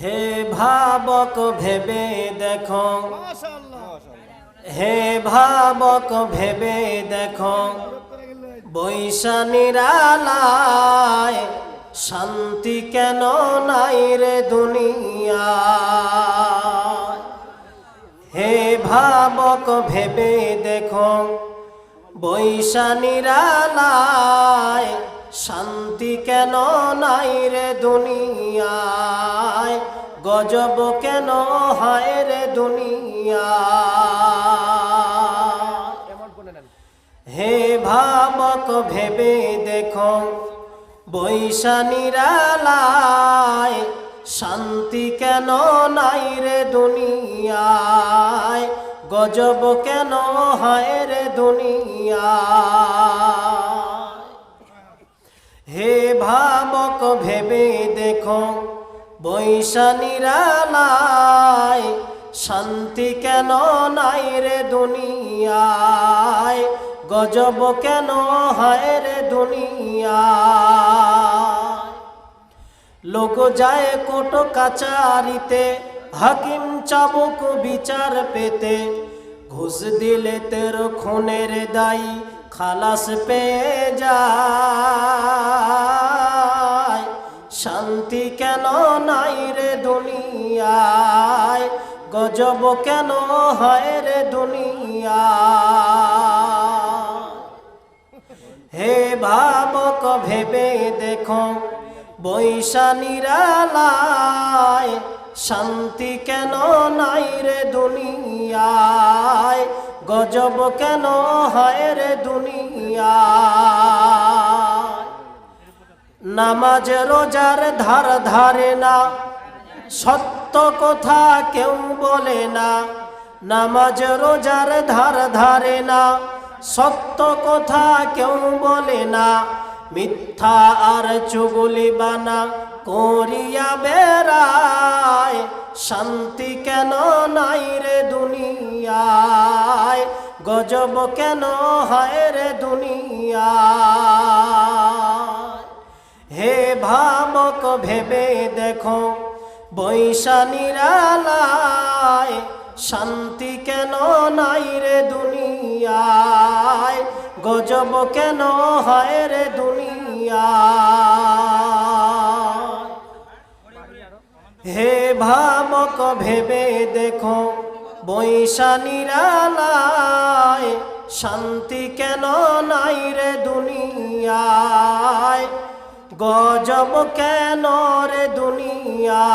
হে ভাবক ভেবে দেখো। হে ভাবক ভেবে দেখো। বৈশানীরালায় শান্তি কেন নাই রে দুনিয়া? হে ভাবক ভেবে দেখো। বৈশানীরালায় শান্তি কেন নাই রে দুনিয়ায় গজব কেন হয় রে দুনিয়া? হে ভাবক ভেবে দেখো বৈশানীরালায় শান্তি কেন নাই রে দুনিয়ায়? গজব কেন হয় রে দুনিয়া হে ভাবক ভেবে দেখো বৈশানীরালায় শান্তি কেন নাই রে দুনিয়ায়? গজব কেন হয় রে দুনিয়া লোক যায় কোট কাচারিতে, হাকিম চাবুক বিচার পেতে। ঘুষ দিলে তের খুনের দায়ী, খালাস পেয়ে যায়। দুনিয়ায়। গজব কেন হয় রে দুনিয়া? হে ভাবক, ভেবে দেখো, বৈশানীরালায় শান্তি কেন নাই রে দুনিয়ায়? গজব কেন হয় রে দুনিয়া নামাজ, রোজার ধার ধারে না সত্য কথা কেউ বলে না, নামাজ রোজার ধার ধারে না। সত্য কথা কেউ বলে না, মিথ্যা আর চুগুলি বানা করিয়া বেড়ায়। শান্তি কেন নাই রে দুনিয়ায়? গজব কেন হয় রে দুনিয়া হে ভাবক ভেবে দেখো বৈশানীরালায় শান্তি কেন নাই রে দুনিয়ায়? গজব কেন হয় রে দুনিয়া হে ভাবক, ভেবে দেখো বৈশানীরালায় শান্তি কেন নাই রে দুনিয়ায়? গজব কেন রে দুনিয়া?